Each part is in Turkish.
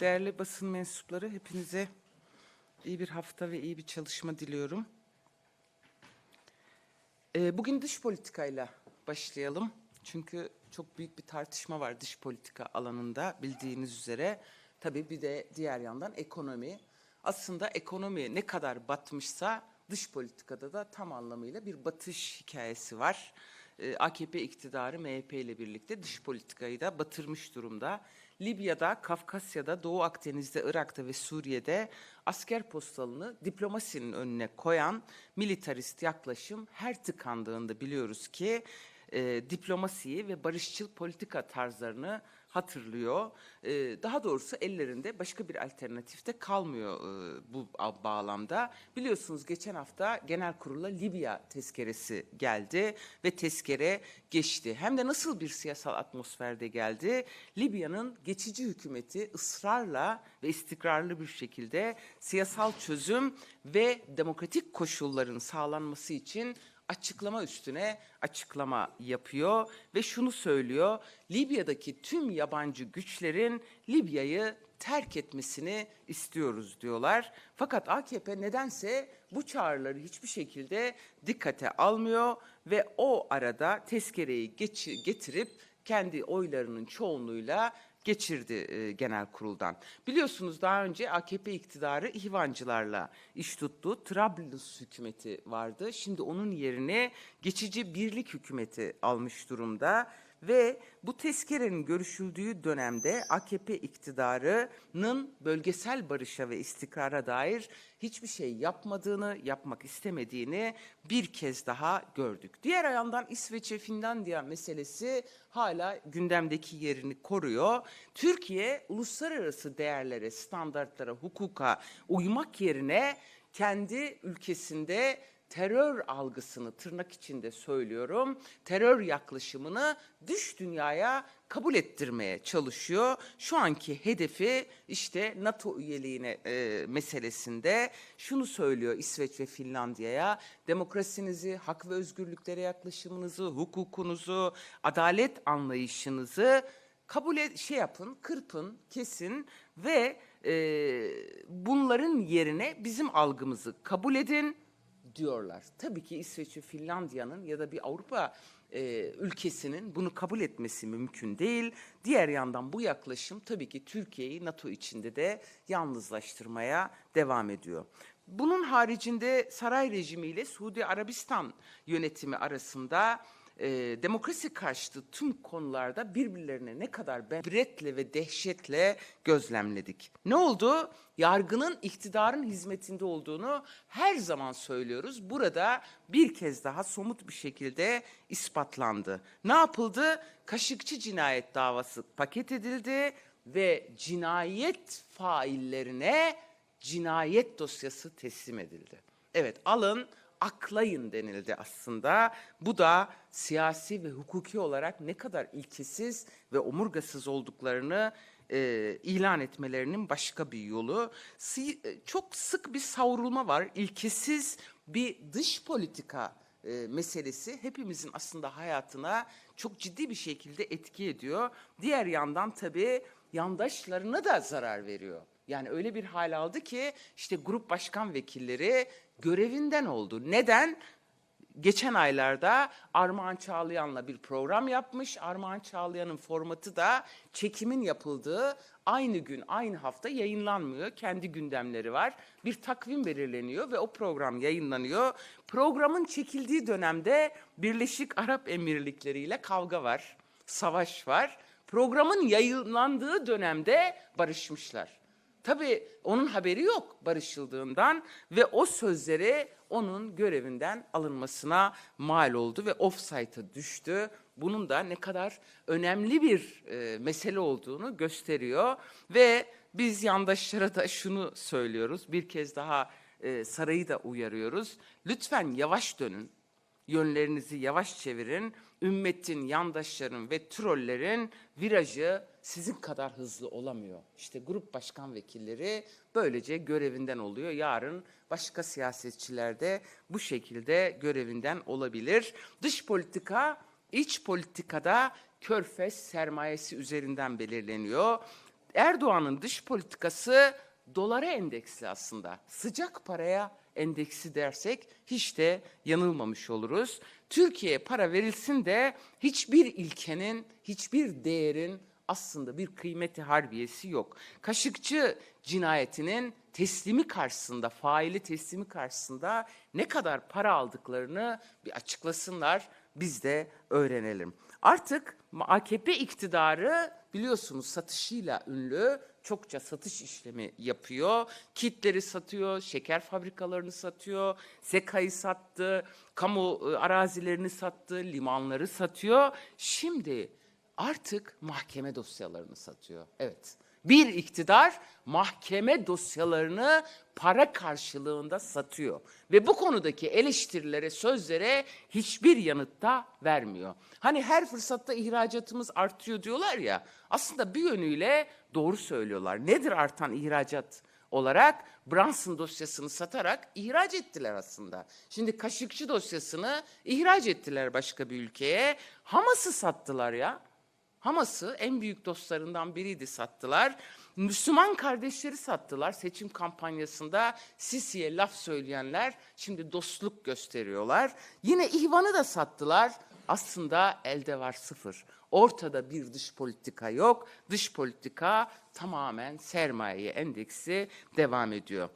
Değerli basın mensupları, hepinize iyi bir hafta ve iyi bir çalışma diliyorum. Ee, bugün dış politikayla başlayalım. Çünkü çok büyük bir tartışma var dış politika alanında bildiğiniz üzere. Tabii bir de diğer yandan ekonomi. Aslında ekonomi ne kadar batmışsa dış politikada da tam anlamıyla bir batış hikayesi var. Ee, AKP iktidarı MHP ile birlikte dış politikayı da batırmış durumda. Libya'da, Kafkasya'da, Doğu Akdeniz'de, Irak'ta ve Suriye'de asker postalını diplomasinin önüne koyan militarist yaklaşım her tıkandığında biliyoruz ki e, diplomasiyi ve barışçıl politika tarzlarını hatırlıyor. E, daha doğrusu ellerinde başka bir alternatif de kalmıyor e, bu bağlamda. Biliyorsunuz geçen hafta genel kurula Libya tezkeresi geldi ve tezkere geçti. Hem de nasıl bir siyasal atmosferde geldi? Libya'nın geçici hükümeti ısrarla ve istikrarlı bir şekilde siyasal çözüm ve demokratik koşulların sağlanması için açıklama üstüne açıklama yapıyor ve şunu söylüyor. Libya'daki tüm yabancı güçlerin Libya'yı terk etmesini istiyoruz diyorlar. Fakat AKP nedense bu çağrıları hiçbir şekilde dikkate almıyor ve o arada tezkereyi getirip kendi oylarının çoğunluğuyla geçirdi e, genel kuruldan. Biliyorsunuz daha önce AKP iktidarı ihvancılarla iş tuttu. Trablus hükümeti vardı. Şimdi onun yerine geçici birlik hükümeti almış durumda ve bu tezkerenin görüşüldüğü dönemde AKP iktidarının bölgesel barışa ve istikrara dair hiçbir şey yapmadığını, yapmak istemediğini bir kez daha gördük. Diğer yandan İsveç ve Finlandiya meselesi hala gündemdeki yerini koruyor. Türkiye uluslararası değerlere, standartlara, hukuka uymak yerine kendi ülkesinde terör algısını tırnak içinde söylüyorum, terör yaklaşımını dış dünyaya kabul ettirmeye çalışıyor. Şu anki hedefi işte NATO üyeliğine e, meselesinde şunu söylüyor İsveç ve Finlandiya'ya demokrasinizi, hak ve özgürlüklere yaklaşımınızı, hukukunuzu, adalet anlayışınızı kabul et, şey yapın, kırpın, kesin ve e, bunların yerine bizim algımızı kabul edin diyorlar. Tabii ki İsveç ve Finlandiya'nın ya da bir Avrupa e, ülkesinin bunu kabul etmesi mümkün değil. Diğer yandan bu yaklaşım tabii ki Türkiye'yi NATO içinde de yalnızlaştırmaya devam ediyor. Bunun haricinde saray rejimiyle Suudi Arabistan yönetimi arasında e, demokrasi karşıtı tüm konularda birbirlerine ne kadar ibretle ve dehşetle gözlemledik. Ne oldu? Yargının iktidarın hizmetinde olduğunu her zaman söylüyoruz. Burada bir kez daha somut bir şekilde ispatlandı. Ne yapıldı? Kaşıkçı cinayet davası paket edildi ve cinayet faillerine cinayet dosyası teslim edildi. Evet alın aklayın denildi aslında. Bu da siyasi ve hukuki olarak ne kadar ilkesiz ve omurgasız olduklarını e, ilan etmelerinin başka bir yolu. Si- e, çok sık bir savrulma var. İlkesiz bir dış politika e, meselesi hepimizin aslında hayatına çok ciddi bir şekilde etki ediyor. Diğer yandan tabii yandaşlarına da zarar veriyor. Yani öyle bir hal aldı ki işte grup başkan vekilleri görevinden oldu. Neden? Geçen aylarda Armağan Çağlayan'la bir program yapmış. Armağan Çağlayan'ın formatı da çekimin yapıldığı aynı gün, aynı hafta yayınlanmıyor. Kendi gündemleri var. Bir takvim belirleniyor ve o program yayınlanıyor. Programın çekildiği dönemde Birleşik Arap Emirlikleri ile kavga var, savaş var. Programın yayınlandığı dönemde barışmışlar. Tabii onun haberi yok barışıldığından ve o sözleri onun görevinden alınmasına mal oldu ve offside'a düştü. Bunun da ne kadar önemli bir e, mesele olduğunu gösteriyor ve biz yandaşlara da şunu söylüyoruz. Bir kez daha e, sarayı da uyarıyoruz. Lütfen yavaş dönün yönlerinizi yavaş çevirin. Ümmetin, yandaşların ve trollerin virajı sizin kadar hızlı olamıyor. İşte grup başkan vekilleri böylece görevinden oluyor. Yarın başka siyasetçiler de bu şekilde görevinden olabilir. Dış politika, iç politikada körfez sermayesi üzerinden belirleniyor. Erdoğan'ın dış politikası dolara endeksli aslında. Sıcak paraya endeksi dersek hiç de yanılmamış oluruz. Türkiye'ye para verilsin de hiçbir ilkenin, hiçbir değerin aslında bir kıymeti harbiyesi yok. Kaşıkçı cinayetinin teslimi karşısında, faili teslimi karşısında ne kadar para aldıklarını bir açıklasınlar, biz de öğrenelim. Artık AKP iktidarı biliyorsunuz satışıyla ünlü, çokça satış işlemi yapıyor. Kitleri satıyor, şeker fabrikalarını satıyor, SEKA'yı sattı, kamu e, arazilerini sattı, limanları satıyor. Şimdi artık mahkeme dosyalarını satıyor. Evet. Bir iktidar mahkeme dosyalarını para karşılığında satıyor ve bu konudaki eleştirilere, sözlere hiçbir yanıt da vermiyor. Hani her fırsatta ihracatımız artıyor diyorlar ya. Aslında bir yönüyle doğru söylüyorlar. Nedir artan ihracat olarak Brunson dosyasını satarak ihraç ettiler aslında. Şimdi Kaşıkçı dosyasını ihraç ettiler başka bir ülkeye. Hamas'ı sattılar ya. Hamas'ı en büyük dostlarından biriydi sattılar. Müslüman kardeşleri sattılar seçim kampanyasında Sisi'ye laf söyleyenler şimdi dostluk gösteriyorlar. Yine İhvan'ı da sattılar. Aslında elde var sıfır. Ortada bir dış politika yok. Dış politika tamamen sermayeye endeksi devam ediyor.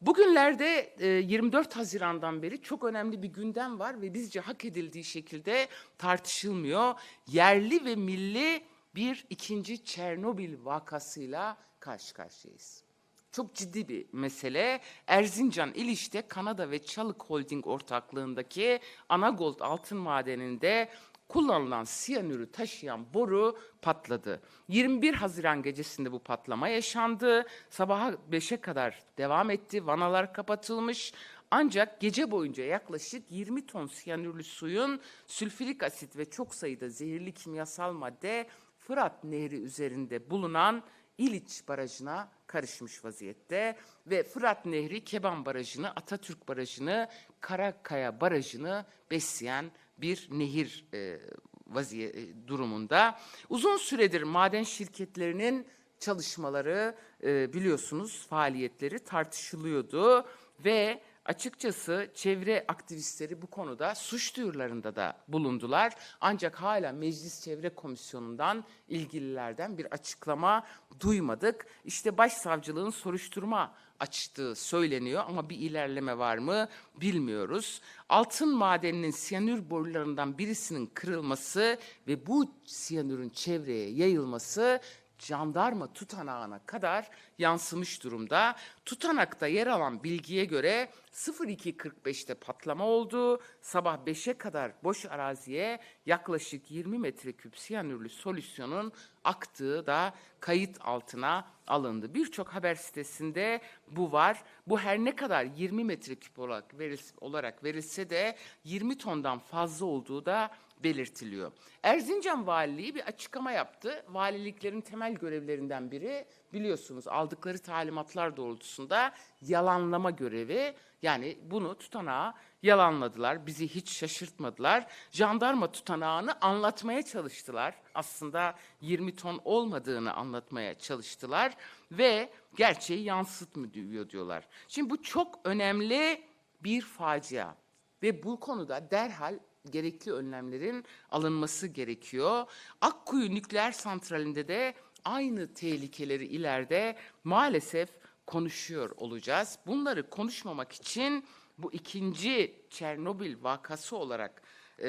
Bugünlerde e, 24 Haziran'dan beri çok önemli bir gündem var ve bizce hak edildiği şekilde tartışılmıyor. Yerli ve milli bir ikinci Çernobil vakasıyla karşı karşıyayız. Çok ciddi bir mesele. Erzincan İliş'te Kanada ve Çalık Holding ortaklığındaki Anagold altın madeninde kullanılan siyanürü taşıyan boru patladı. 21 Haziran gecesinde bu patlama yaşandı. Sabaha 5'e kadar devam etti. Vanalar kapatılmış. Ancak gece boyunca yaklaşık 20 ton siyanürlü suyun sülfürik asit ve çok sayıda zehirli kimyasal madde Fırat Nehri üzerinde bulunan İliç Barajı'na karışmış vaziyette ve Fırat Nehri Keban Barajı'nı, Atatürk Barajı'nı, Karakaya Barajı'nı besleyen bir nehir e, vaziye e, durumunda. Uzun süredir maden şirketlerinin çalışmaları e, biliyorsunuz faaliyetleri tartışılıyordu ve açıkçası çevre aktivistleri bu konuda suç duyurularında da bulundular. Ancak hala Meclis Çevre Komisyonu'ndan ilgililerden bir açıklama duymadık. İşte başsavcılığın soruşturma açtığı söyleniyor ama bir ilerleme var mı bilmiyoruz. Altın madeninin siyanür borularından birisinin kırılması ve bu siyanürün çevreye yayılması jandarma tutanağına kadar yansımış durumda. Tutanakta yer alan bilgiye göre 02.45'te patlama oldu. Sabah 5'e kadar boş araziye yaklaşık 20 metreküp siyanürlü solüsyonun aktığı da kayıt altına alındı. Birçok haber sitesinde bu var. Bu her ne kadar 20 metreküp olarak, verilse, olarak verilse de 20 tondan fazla olduğu da belirtiliyor. Erzincan Valiliği bir açıklama yaptı. Valiliklerin temel görevlerinden biri biliyorsunuz aldıkları talimatlar doğrultusunda yalanlama görevi. Yani bunu tutanağı yalanladılar. Bizi hiç şaşırtmadılar. Jandarma tutanağını anlatmaya çalıştılar. Aslında 20 ton olmadığını anlatmaya çalıştılar ve gerçeği yansıtmıyor diyorlar. Şimdi bu çok önemli bir facia ve bu konuda derhal gerekli önlemlerin alınması gerekiyor. Akkuyu nükleer santralinde de aynı tehlikeleri ileride maalesef konuşuyor olacağız. Bunları konuşmamak için bu ikinci Çernobil vakası olarak e,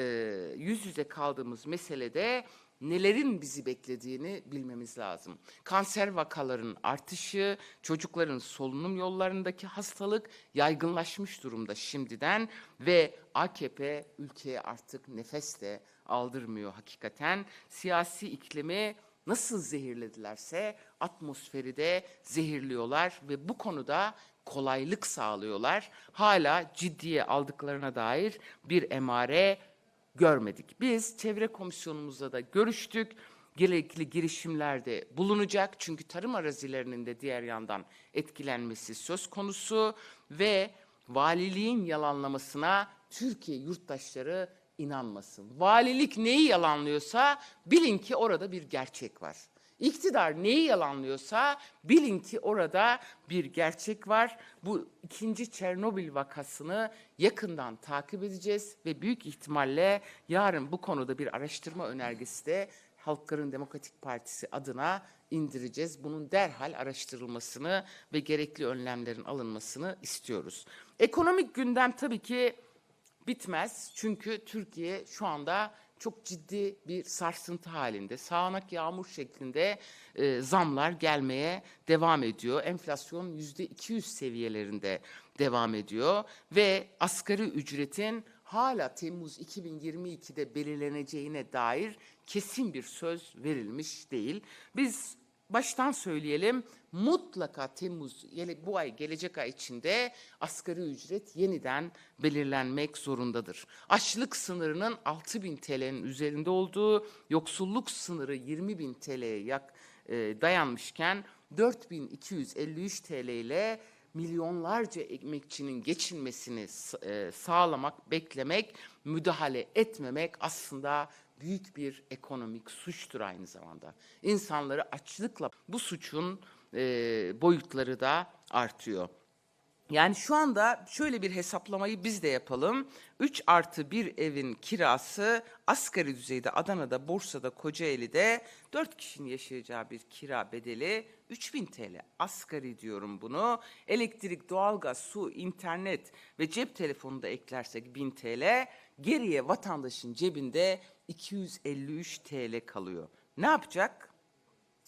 yüz yüze kaldığımız meselede nelerin bizi beklediğini bilmemiz lazım. Kanser vakaların artışı, çocukların solunum yollarındaki hastalık yaygınlaşmış durumda şimdiden ve AKP ülkeye artık nefes de aldırmıyor hakikaten. Siyasi iklimi nasıl zehirledilerse atmosferi de zehirliyorlar ve bu konuda kolaylık sağlıyorlar. Hala ciddiye aldıklarına dair bir emare görmedik. Biz çevre komisyonumuzda da görüştük. Gerekli girişimlerde bulunacak. Çünkü tarım arazilerinin de diğer yandan etkilenmesi söz konusu ve valiliğin yalanlamasına Türkiye yurttaşları inanmasın. Valilik neyi yalanlıyorsa bilin ki orada bir gerçek var. İktidar neyi yalanlıyorsa bilin ki orada bir gerçek var. Bu ikinci Çernobil vakasını yakından takip edeceğiz ve büyük ihtimalle yarın bu konuda bir araştırma önergesi de Halkların Demokratik Partisi adına indireceğiz. Bunun derhal araştırılmasını ve gerekli önlemlerin alınmasını istiyoruz. Ekonomik gündem tabii ki bitmez. Çünkü Türkiye şu anda çok ciddi bir sarsıntı halinde. Sağanak yağmur şeklinde e, zamlar gelmeye devam ediyor. Enflasyon yüzde 200 seviyelerinde devam ediyor ve asgari ücretin hala Temmuz 2022'de belirleneceğine dair kesin bir söz verilmiş değil. Biz baştan söyleyelim mutlaka Temmuz bu ay gelecek ay içinde asgari ücret yeniden belirlenmek zorundadır. Açlık sınırının 6000 TL'nin üzerinde olduğu, yoksulluk sınırı 20.000 TL'ye yak, e, dayanmışken 4253 TL ile milyonlarca ekmekçinin geçinmesini e, sağlamak, beklemek, müdahale etmemek aslında büyük bir ekonomik suçtur aynı zamanda. İnsanları açlıkla bu suçun e, boyutları da artıyor. Yani şu anda şöyle bir hesaplamayı biz de yapalım. 3 artı 1 evin kirası asgari düzeyde Adana'da, Bursa'da, Kocaeli'de 4 kişinin yaşayacağı bir kira bedeli 3000 TL. Asgari diyorum bunu. Elektrik, doğalgaz, su, internet ve cep telefonu da eklersek 1000 TL. Geriye vatandaşın cebinde 253 TL kalıyor. Ne yapacak?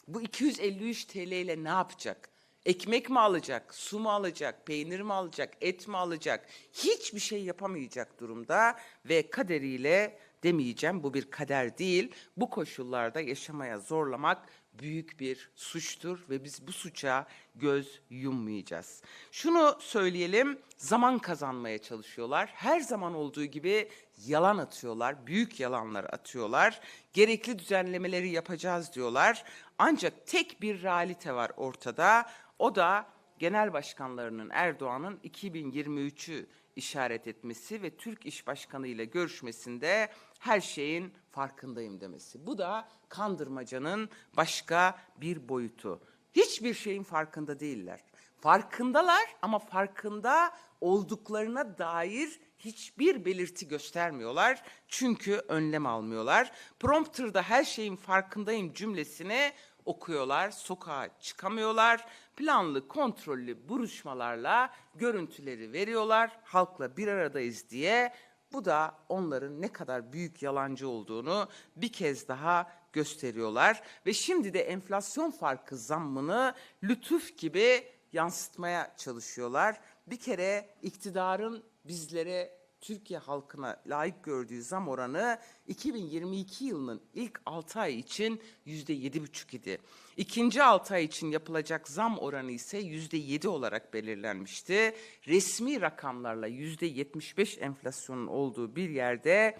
Bu 253 TL ile ne yapacak? Ekmek mi alacak, su mu alacak, peynir mi alacak, et mi alacak? Hiçbir şey yapamayacak durumda ve kaderiyle demeyeceğim bu bir kader değil. Bu koşullarda yaşamaya zorlamak büyük bir suçtur ve biz bu suça göz yummayacağız. Şunu söyleyelim, zaman kazanmaya çalışıyorlar. Her zaman olduğu gibi yalan atıyorlar, büyük yalanlar atıyorlar. Gerekli düzenlemeleri yapacağız diyorlar. Ancak tek bir realite var ortada. O da genel başkanlarının Erdoğan'ın 2023'ü işaret etmesi ve Türk İş Başkanı ile görüşmesinde her şeyin farkındayım demesi. Bu da kandırmacanın başka bir boyutu. Hiçbir şeyin farkında değiller. Farkındalar ama farkında olduklarına dair hiçbir belirti göstermiyorlar. Çünkü önlem almıyorlar. Prompter'da her şeyin farkındayım cümlesini okuyorlar, sokağa çıkamıyorlar. Planlı, kontrollü buluşmalarla görüntüleri veriyorlar. Halkla bir aradayız diye. Bu da onların ne kadar büyük yalancı olduğunu bir kez daha gösteriyorlar. Ve şimdi de enflasyon farkı zammını lütuf gibi yansıtmaya çalışıyorlar. Bir kere iktidarın bizlere Türkiye halkına layık gördüğü zam oranı 2022 yılının ilk 6 ay için yüzde yedi buçuk idi. İkinci 6 ay için yapılacak zam oranı ise yüzde yedi olarak belirlenmişti. Resmi rakamlarla yüzde 75 enflasyonun olduğu bir yerde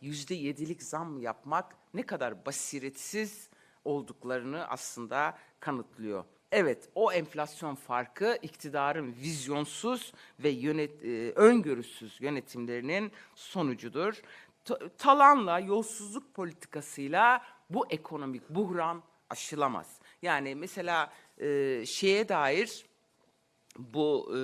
yüzde yedilik zam yapmak ne kadar basiretsiz olduklarını aslında kanıtlıyor. Evet, o enflasyon farkı iktidarın vizyonsuz ve yönet, e, öngörüsüz yönetimlerinin sonucudur. Ta- talanla, yolsuzluk politikasıyla bu ekonomik buhran aşılamaz. Yani mesela e, şeye dair bu e,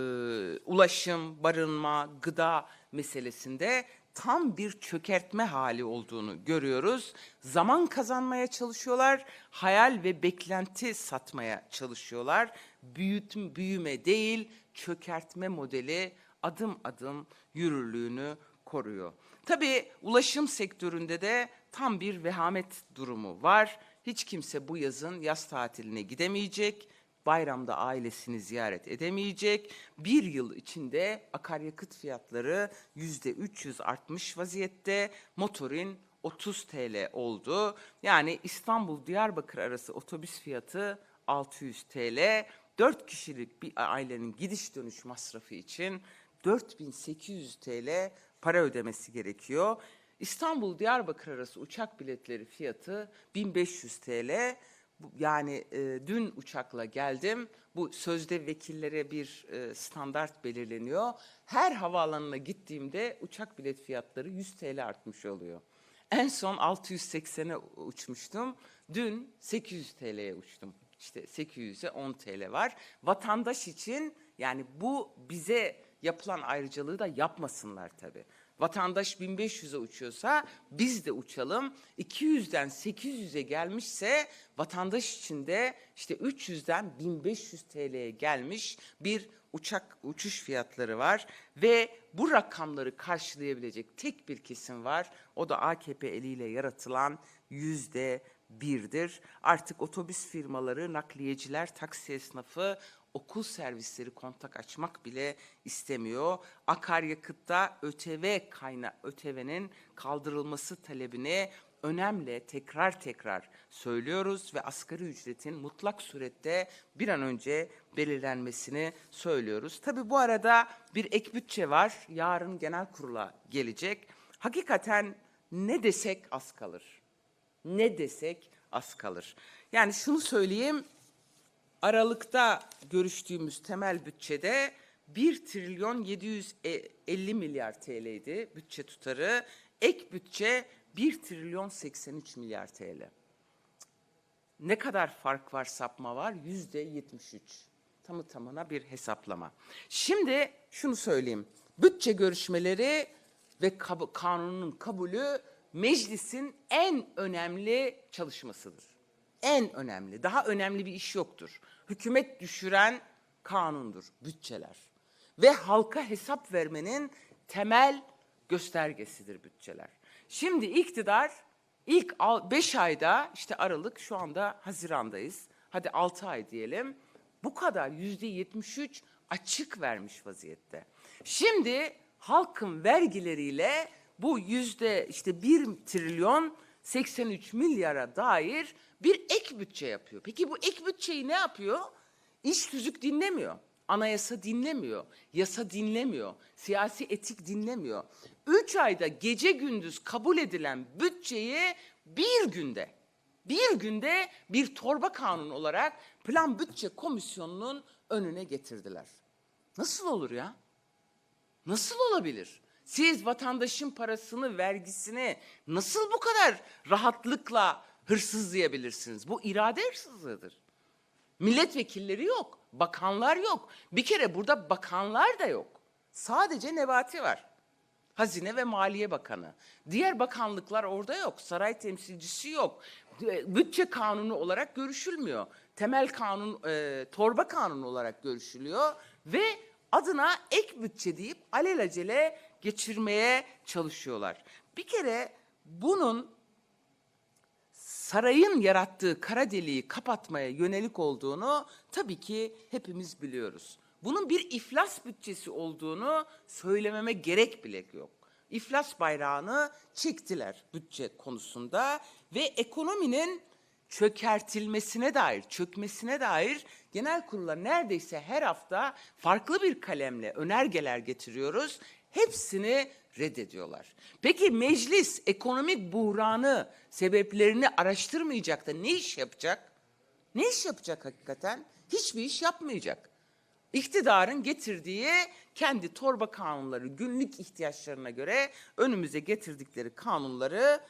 ulaşım, barınma, gıda meselesinde tam bir çökertme hali olduğunu görüyoruz. Zaman kazanmaya çalışıyorlar, hayal ve beklenti satmaya çalışıyorlar. Büyütüm, büyüme değil, çökertme modeli adım adım yürürlüğünü koruyor. Tabii ulaşım sektöründe de tam bir vehamet durumu var. Hiç kimse bu yazın yaz tatiline gidemeyecek bayramda ailesini ziyaret edemeyecek. Bir yıl içinde akaryakıt fiyatları yüzde 300 artmış vaziyette. Motorin 30 TL oldu. Yani İstanbul Diyarbakır arası otobüs fiyatı 600 TL. 4 kişilik bir ailenin gidiş dönüş masrafı için 4800 TL para ödemesi gerekiyor. İstanbul Diyarbakır arası uçak biletleri fiyatı 1500 TL. Yani e, dün uçakla geldim. Bu sözde vekillere bir e, standart belirleniyor. Her havaalanına gittiğimde uçak bilet fiyatları 100 TL artmış oluyor. En son 680'e uçmuştum. Dün 800 TL'ye uçtum. İşte 800'e 10 TL var. Vatandaş için yani bu bize yapılan ayrıcalığı da yapmasınlar tabii. Vatandaş 1500'e uçuyorsa biz de uçalım. 200'den 800'e gelmişse vatandaş için de işte 300'den 1500 TL'ye gelmiş bir uçak uçuş fiyatları var ve bu rakamları karşılayabilecek tek bir kesim var. O da AKP eliyle yaratılan yüzde birdir. Artık otobüs firmaları, nakliyeciler, taksi esnafı, okul servisleri kontak açmak bile istemiyor. Akaryakıtta ÖTV kayna ÖTV'nin kaldırılması talebini önemli tekrar tekrar söylüyoruz ve asgari ücretin mutlak surette bir an önce belirlenmesini söylüyoruz. Tabii bu arada bir ek bütçe var. Yarın genel kurula gelecek. Hakikaten ne desek az kalır. Ne desek az kalır. Yani şunu söyleyeyim. Aralıkta görüştüğümüz temel bütçede 1 trilyon 750 milyar TL'ydi bütçe tutarı. Ek bütçe 1 trilyon 83 milyar TL. Ne kadar fark var sapma var? Yüzde 73. Tamı tamına bir hesaplama. Şimdi şunu söyleyeyim. Bütçe görüşmeleri ve kab- kanunun kabulü meclisin en önemli çalışmasıdır. En önemli. Daha önemli bir iş yoktur. Hükümet düşüren kanundur, bütçeler. Ve halka hesap vermenin temel göstergesidir bütçeler. Şimdi iktidar ilk 5 ayda işte Aralık şu anda Haziran'dayız. Hadi 6 ay diyelim. Bu kadar yüzde 73 açık vermiş vaziyette. Şimdi halkın vergileriyle bu yüzde işte 1 trilyon 83 milyara dair bir ek bütçe yapıyor. Peki bu ek bütçeyi ne yapıyor? İş tüzük dinlemiyor. Anayasa dinlemiyor. Yasa dinlemiyor. Siyasi etik dinlemiyor. Üç ayda gece gündüz kabul edilen bütçeyi bir günde, bir günde bir torba kanun olarak Plan Bütçe Komisyonu'nun önüne getirdiler. Nasıl olur ya? Nasıl olabilir? Siz vatandaşın parasını, vergisini nasıl bu kadar rahatlıkla hırsızlayabilirsiniz? Bu irade hırsızlığıdır. Milletvekilleri yok, bakanlar yok. Bir kere burada bakanlar da yok. Sadece Nebati var. Hazine ve Maliye Bakanı. Diğer bakanlıklar orada yok. Saray temsilcisi yok. Bütçe kanunu olarak görüşülmüyor. Temel kanun, e, torba kanunu olarak görüşülüyor ve adına ek bütçe deyip alelacele geçirmeye çalışıyorlar. Bir kere bunun sarayın yarattığı kara deliği kapatmaya yönelik olduğunu tabii ki hepimiz biliyoruz. Bunun bir iflas bütçesi olduğunu söylememe gerek bile yok. İflas bayrağını çektiler bütçe konusunda ve ekonominin çökertilmesine dair, çökmesine dair genel kurula neredeyse her hafta farklı bir kalemle önergeler getiriyoruz. Hepsini reddediyorlar. Peki meclis ekonomik buhranı sebeplerini araştırmayacak da ne iş yapacak? Ne iş yapacak hakikaten? Hiçbir iş yapmayacak. İktidarın getirdiği kendi torba kanunları, günlük ihtiyaçlarına göre önümüze getirdikleri kanunları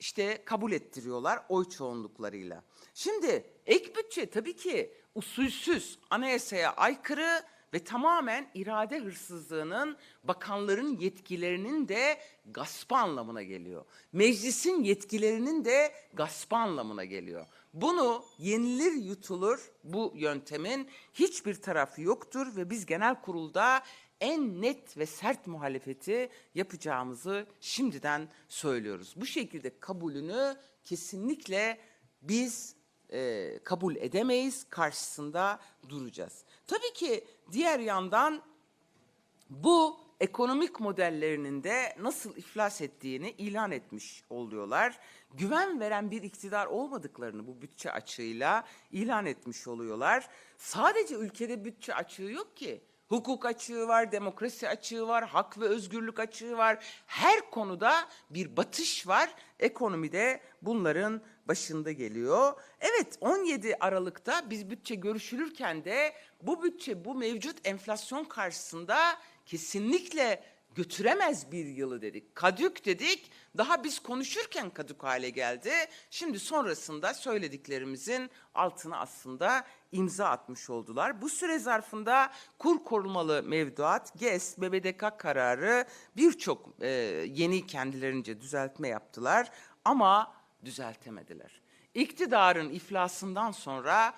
işte kabul ettiriyorlar oy çoğunluklarıyla. Şimdi ek bütçe tabii ki usulsüz, anayasaya aykırı ve tamamen irade hırsızlığının bakanların yetkilerinin de gaspı anlamına geliyor. Meclisin yetkilerinin de gaspı anlamına geliyor. Bunu yenilir yutulur bu yöntemin hiçbir tarafı yoktur ve biz genel kurulda en net ve sert muhalefeti yapacağımızı şimdiden söylüyoruz. Bu şekilde kabulünü kesinlikle biz e, kabul edemeyiz, karşısında duracağız. Tabii ki diğer yandan bu ekonomik modellerinin de nasıl iflas ettiğini ilan etmiş oluyorlar. Güven veren bir iktidar olmadıklarını bu bütçe açığıyla ilan etmiş oluyorlar. Sadece ülkede bütçe açığı yok ki. Hukuk açığı var, demokrasi açığı var, hak ve özgürlük açığı var. Her konuda bir batış var. Ekonomide bunların başında geliyor. Evet 17 Aralık'ta biz bütçe görüşülürken de bu bütçe bu mevcut enflasyon karşısında kesinlikle götüremez bir yılı dedik. Kadük dedik. Daha biz konuşurken kadük hale geldi. Şimdi sonrasında söylediklerimizin altına aslında imza atmış oldular. Bu süre zarfında kur korumalı mevduat, GES, BBDK kararı birçok e, yeni kendilerince düzeltme yaptılar ama düzeltemediler. İktidarın iflasından sonra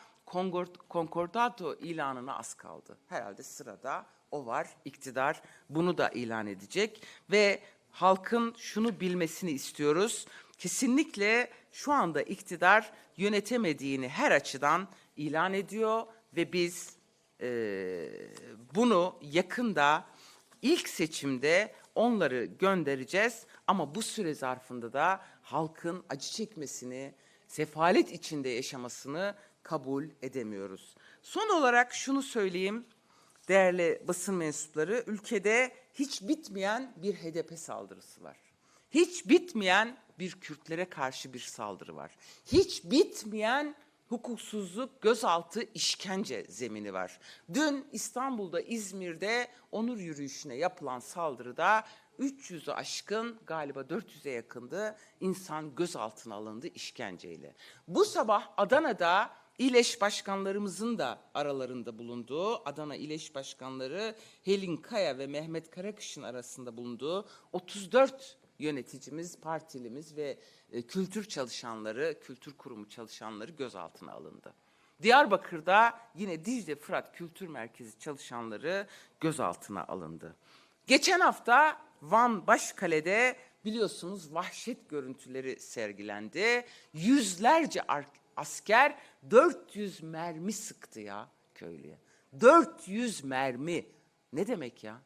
konkordato ilanına az kaldı. Herhalde sırada o var. İktidar bunu da ilan edecek ve halkın şunu bilmesini istiyoruz. Kesinlikle şu anda iktidar yönetemediğini her açıdan ilan ediyor ve biz eee, bunu yakında ilk seçimde onları göndereceğiz ama bu süre zarfında da halkın acı çekmesini, sefalet içinde yaşamasını kabul edemiyoruz. Son olarak şunu söyleyeyim değerli basın mensupları, ülkede hiç bitmeyen bir HDP saldırısı var. Hiç bitmeyen bir Kürtlere karşı bir saldırı var. Hiç bitmeyen hukuksuzluk, gözaltı, işkence zemini var. Dün İstanbul'da, İzmir'de onur yürüyüşüne yapılan saldırıda 300'ü aşkın galiba 400'e yakındı insan gözaltına alındı işkenceyle. Bu sabah Adana'da İleş başkanlarımızın da aralarında bulunduğu, Adana İleş başkanları Helin Kaya ve Mehmet Karakış'ın arasında bulunduğu 34 yöneticimiz, partilimiz ve e, kültür çalışanları, kültür kurumu çalışanları gözaltına alındı. Diyarbakır'da yine Dicle Fırat Kültür Merkezi çalışanları gözaltına alındı. Geçen hafta Van Başkale'de biliyorsunuz vahşet görüntüleri sergilendi. Yüzlerce asker 400 mermi sıktı ya köylüye. 400 mermi. Ne demek ya?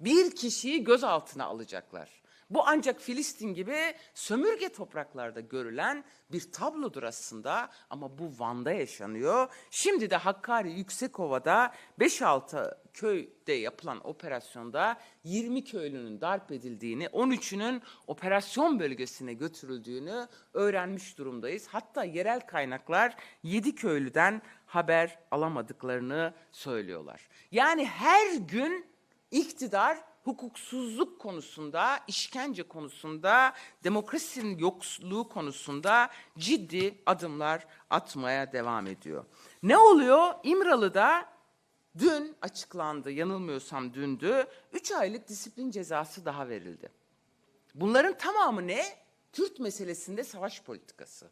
Bir kişiyi gözaltına alacaklar. Bu ancak Filistin gibi sömürge topraklarda görülen bir tablodur aslında ama bu Van'da yaşanıyor. Şimdi de Hakkari Yüksekova'da 5-6 köyde yapılan operasyonda 20 köylünün darp edildiğini, 13'ünün operasyon bölgesine götürüldüğünü öğrenmiş durumdayız. Hatta yerel kaynaklar 7 köylüden haber alamadıklarını söylüyorlar. Yani her gün iktidar hukuksuzluk konusunda, işkence konusunda, demokrasinin yoksulluğu konusunda ciddi adımlar atmaya devam ediyor. Ne oluyor? İmralı'da dün açıklandı, yanılmıyorsam dündü, 3 aylık disiplin cezası daha verildi. Bunların tamamı ne? Kürt meselesinde savaş politikası.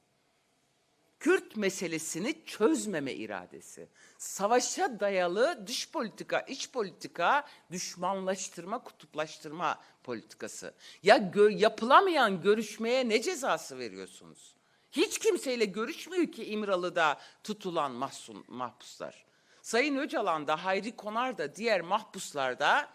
Kürt meselesini çözmeme iradesi. Savaşa dayalı dış politika, iç politika, düşmanlaştırma, kutuplaştırma politikası. Ya gö- yapılamayan görüşmeye ne cezası veriyorsunuz? Hiç kimseyle görüşmüyor ki İmralı'da tutulan mahsun, mahpuslar. Sayın Öcalan da, Hayri Konar da, diğer mahpuslar da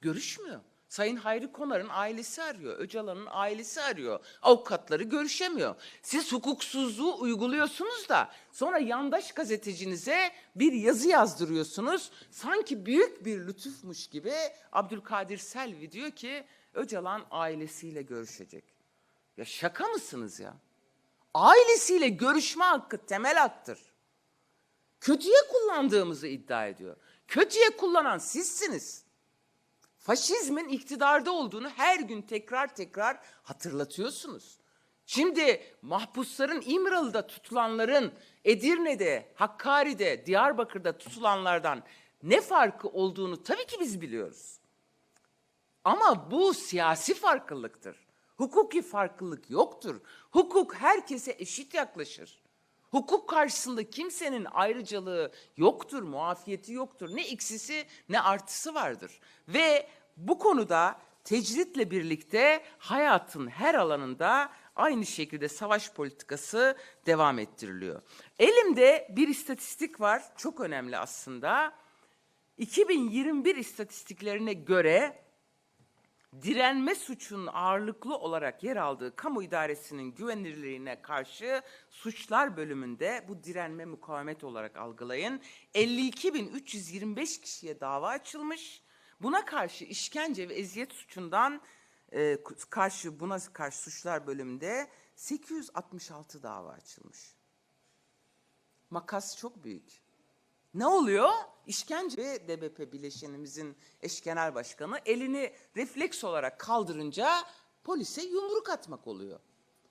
görüşmüyor. Sayın Hayri Konar'ın ailesi arıyor, Öcalan'ın ailesi arıyor. Avukatları görüşemiyor. Siz hukuksuzluğu uyguluyorsunuz da sonra yandaş gazetecinize bir yazı yazdırıyorsunuz. Sanki büyük bir lütufmuş gibi Abdülkadir Selvi diyor ki Öcalan ailesiyle görüşecek. Ya şaka mısınız ya? Ailesiyle görüşme hakkı temel haktır. Kötüye kullandığımızı iddia ediyor. Kötüye kullanan sizsiniz faşizmin iktidarda olduğunu her gün tekrar tekrar hatırlatıyorsunuz. Şimdi mahpusların İmralı'da tutulanların Edirne'de, Hakkari'de, Diyarbakır'da tutulanlardan ne farkı olduğunu tabii ki biz biliyoruz. Ama bu siyasi farklılıktır. Hukuki farklılık yoktur. Hukuk herkese eşit yaklaşır. Hukuk karşısında kimsenin ayrıcalığı yoktur, muafiyeti yoktur. Ne eksisi ne artısı vardır. Ve bu konuda tecritle birlikte hayatın her alanında aynı şekilde savaş politikası devam ettiriliyor. Elimde bir istatistik var, çok önemli aslında. 2021 istatistiklerine göre direnme suçunun ağırlıklı olarak yer aldığı kamu idaresinin güvenilirliğine karşı suçlar bölümünde bu direnme mukavemet olarak algılayın. 52.325 kişiye dava açılmış. Buna karşı işkence ve eziyet suçundan e, karşı buna karşı suçlar bölümünde 866 dava açılmış. Makas çok büyük. Ne oluyor? işkence DBP bileşenimizin eş genel başkanı elini refleks olarak kaldırınca polise yumruk atmak oluyor.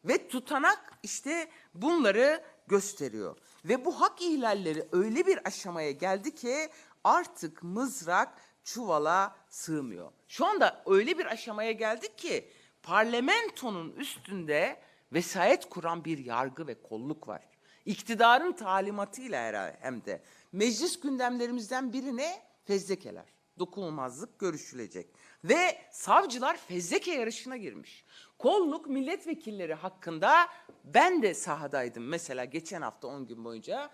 Ve tutanak işte bunları gösteriyor. Ve bu hak ihlalleri öyle bir aşamaya geldi ki artık mızrak çuvala sığmıyor. Şu anda öyle bir aşamaya geldik ki parlamentonun üstünde vesayet kuran bir yargı ve kolluk var. İktidarın talimatıyla hem de. Meclis gündemlerimizden biri ne? Fezlekeler. Dokunulmazlık görüşülecek. Ve savcılar fezleke yarışına girmiş. Kolluk milletvekilleri hakkında ben de sahadaydım mesela geçen hafta 10 gün boyunca.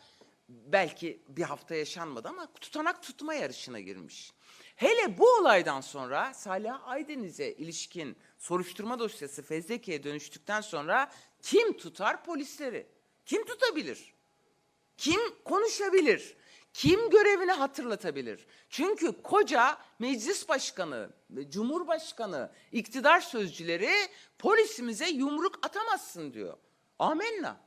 Belki bir hafta yaşanmadı ama tutanak tutma yarışına girmiş. Hele bu olaydan sonra Salih Aydeniz'e ilişkin soruşturma dosyası fezlekeye dönüştükten sonra kim tutar polisleri? Kim tutabilir? Kim konuşabilir? Kim görevini hatırlatabilir? Çünkü koca meclis başkanı, cumhurbaşkanı, iktidar sözcüleri polisimize yumruk atamazsın diyor. Amenna.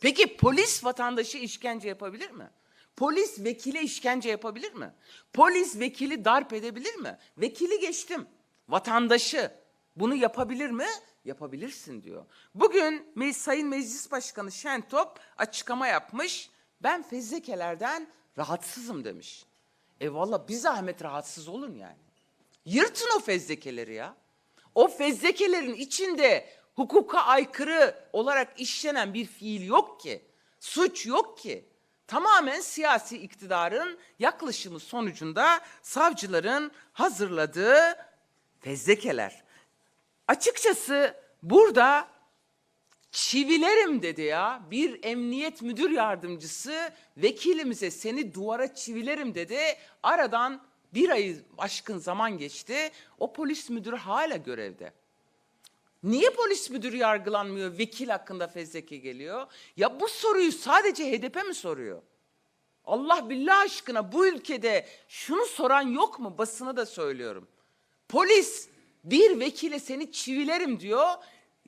Peki polis vatandaşı işkence yapabilir mi? Polis vekile işkence yapabilir mi? Polis vekili darp edebilir mi? Vekili geçtim. Vatandaşı bunu yapabilir mi? Yapabilirsin diyor. Bugün Sayın Meclis Başkanı Şentop açıklama yapmış. Ben fezlekelerden rahatsızım demiş. E valla bir zahmet rahatsız olun yani. Yırtın o fezlekeleri ya. O fezlekelerin içinde hukuka aykırı olarak işlenen bir fiil yok ki. Suç yok ki. Tamamen siyasi iktidarın yaklaşımı sonucunda savcıların hazırladığı fezlekeler. Açıkçası burada çivilerim dedi ya. Bir emniyet müdür yardımcısı vekilimize seni duvara çivilerim dedi. Aradan bir ayı aşkın zaman geçti. O polis müdürü hala görevde. Niye polis müdürü yargılanmıyor, vekil hakkında fezleke geliyor? Ya bu soruyu sadece HDP mi soruyor? Allah billah aşkına bu ülkede şunu soran yok mu? Basına da söylüyorum. Polis bir vekile seni çivilerim diyor.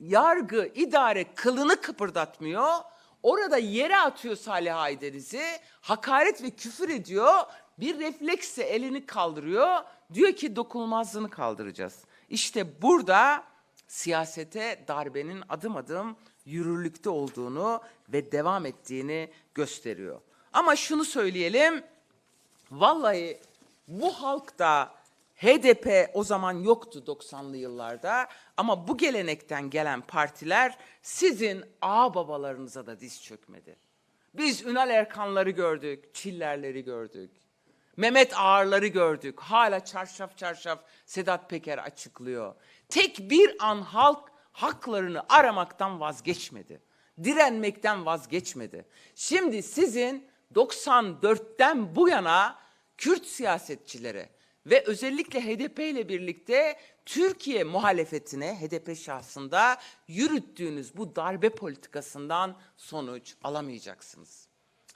Yargı, idare kılını kıpırdatmıyor. Orada yere atıyor Salih Aydeniz'i. Hakaret ve küfür ediyor. Bir refleksle elini kaldırıyor. Diyor ki dokunulmazlığını kaldıracağız. İşte burada siyasete darbenin adım adım yürürlükte olduğunu ve devam ettiğini gösteriyor. Ama şunu söyleyelim. Vallahi bu halk da HDP o zaman yoktu 90'lı yıllarda ama bu gelenekten gelen partiler sizin ağ babalarınıza da diz çökmedi. Biz Ünal Erkanları gördük, Çillerleri gördük. Mehmet Ağarları gördük. Hala çarşaf çarşaf Sedat Peker açıklıyor. Tek bir an halk haklarını aramaktan vazgeçmedi. Direnmekten vazgeçmedi. Şimdi sizin 94'ten bu yana Kürt siyasetçileri ve özellikle HDP ile birlikte Türkiye muhalefetine HDP şahsında yürüttüğünüz bu darbe politikasından sonuç alamayacaksınız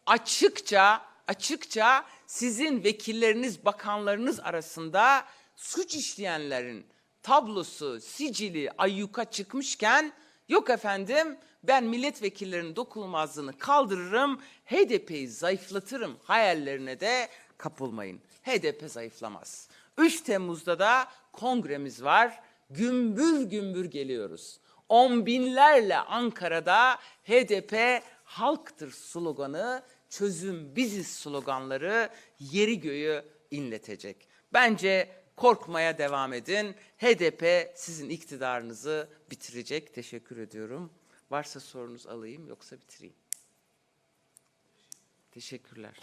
açıkça açıkça sizin vekilleriniz, bakanlarınız arasında suç işleyenlerin tablosu, sicili ayyuka çıkmışken yok efendim ben milletvekillerinin dokunulmazlığını kaldırırım, HDP'yi zayıflatırım hayallerine de kapılmayın. HDP zayıflamaz. 3 Temmuz'da da kongremiz var. Gümbür gümbür geliyoruz. On binlerle Ankara'da HDP halktır sloganı, çözüm biziz sloganları yeri göğü inletecek. Bence korkmaya devam edin. HDP sizin iktidarınızı bitirecek. Teşekkür ediyorum. Varsa sorunuz alayım yoksa bitireyim. Teşekkürler.